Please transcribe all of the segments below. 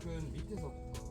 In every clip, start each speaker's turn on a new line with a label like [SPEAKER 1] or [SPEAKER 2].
[SPEAKER 1] 수박은 밑에서부터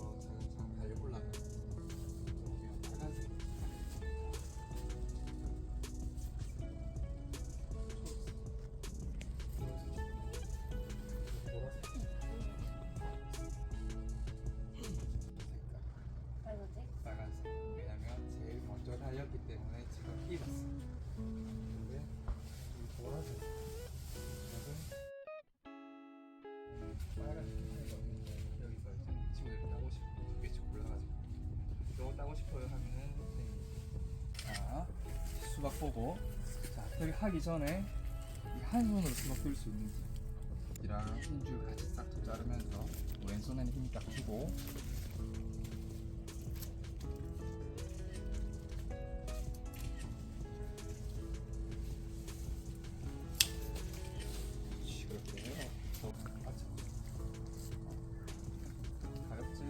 [SPEAKER 1] 수박 보고 자 여기 하기 전에 이한 손으로 수박 들수 있는지 이랑 흰줄 같이 싹 자르면서 왼손에는 힘딱 주고? 가볍지?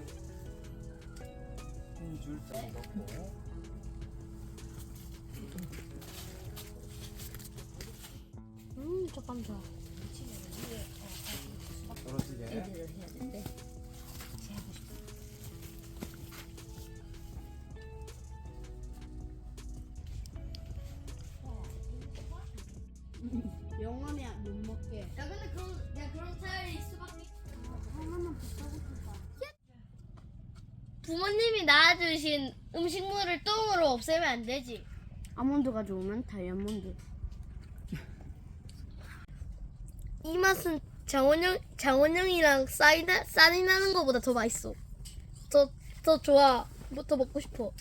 [SPEAKER 1] 흰줄 좀 넣고
[SPEAKER 2] 음 잠깐 줘.
[SPEAKER 1] 떨어지게
[SPEAKER 2] 해야 되는데.
[SPEAKER 3] 영원히 못 먹게.
[SPEAKER 2] 야 근데 그럼 야 그럼 차라리 수박이
[SPEAKER 3] 하나만 붙여고 싶다.
[SPEAKER 2] 부모님이 낳아주신 음식물을 똥으로 없애면 안 되지.
[SPEAKER 3] 아몬드가 좋으면 다이아몬드.
[SPEAKER 2] 이 맛은 장원영 장원영이랑 쌀이 나 쌀이 나는 거보다 더 맛있어. 더더 좋아. 뭐 더 먹고 싶어.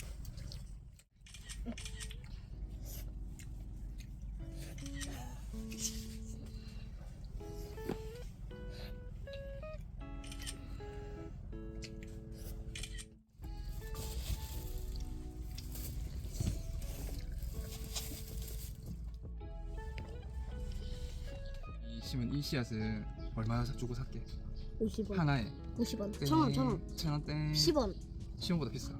[SPEAKER 1] 심은 이 씨앗을 얼마 주고 샀게?
[SPEAKER 3] 50원.
[SPEAKER 1] 하나에
[SPEAKER 3] 50원.
[SPEAKER 1] 땡,
[SPEAKER 3] 천 원, 천 원.
[SPEAKER 1] 천원 땡
[SPEAKER 3] 10원.
[SPEAKER 1] 시험보다 비싸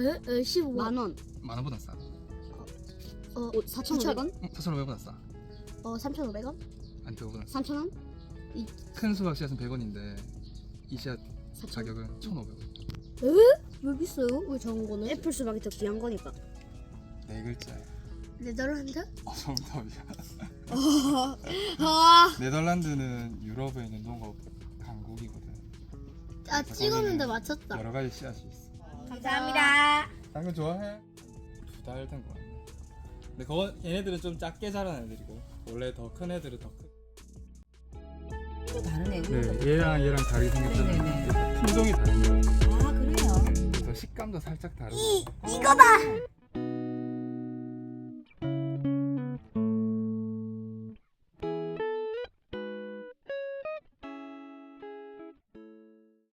[SPEAKER 2] 에? 에 15만
[SPEAKER 3] 만 원.
[SPEAKER 1] 만 원보다 싸
[SPEAKER 2] 어,
[SPEAKER 3] 4,500원?
[SPEAKER 1] 응, 4,500원보다 싸
[SPEAKER 2] 어 3,500원?
[SPEAKER 1] 아니 그거보다 싸.
[SPEAKER 3] 3,000원?
[SPEAKER 1] 큰 수박 씨앗은 100원인데 이 씨앗
[SPEAKER 3] 4,000원?
[SPEAKER 1] 가격은 1,500원
[SPEAKER 2] 에? 왜 비싸요? 왜 작은 거는?
[SPEAKER 3] 애플 수박이 더 귀한 거니까.
[SPEAKER 1] 네 글자야
[SPEAKER 2] 네덜란드?
[SPEAKER 1] 어 정답이야
[SPEAKER 2] 아,
[SPEAKER 1] 네덜란드는 유럽에 있는 농업 강국이거든
[SPEAKER 2] 아 찍었는데 맞췄다.
[SPEAKER 1] 여러 가지 씨앗이 있어
[SPEAKER 2] 감사합니다.
[SPEAKER 1] 당근 좋아해? 두 달 된 거 같네 근데 그거 얘네들은 좀 작게 자란 애들이고 원래 더 큰 애들은 더 큰.
[SPEAKER 4] 또 다르네.
[SPEAKER 1] 네, 얘랑 얘랑 다르게 생겼잖아요.
[SPEAKER 4] 네네네.
[SPEAKER 1] 품종이 다른 거예요.
[SPEAKER 4] 아 그래요.
[SPEAKER 1] 그래서 식감도 살짝 다르고.
[SPEAKER 2] 이거다.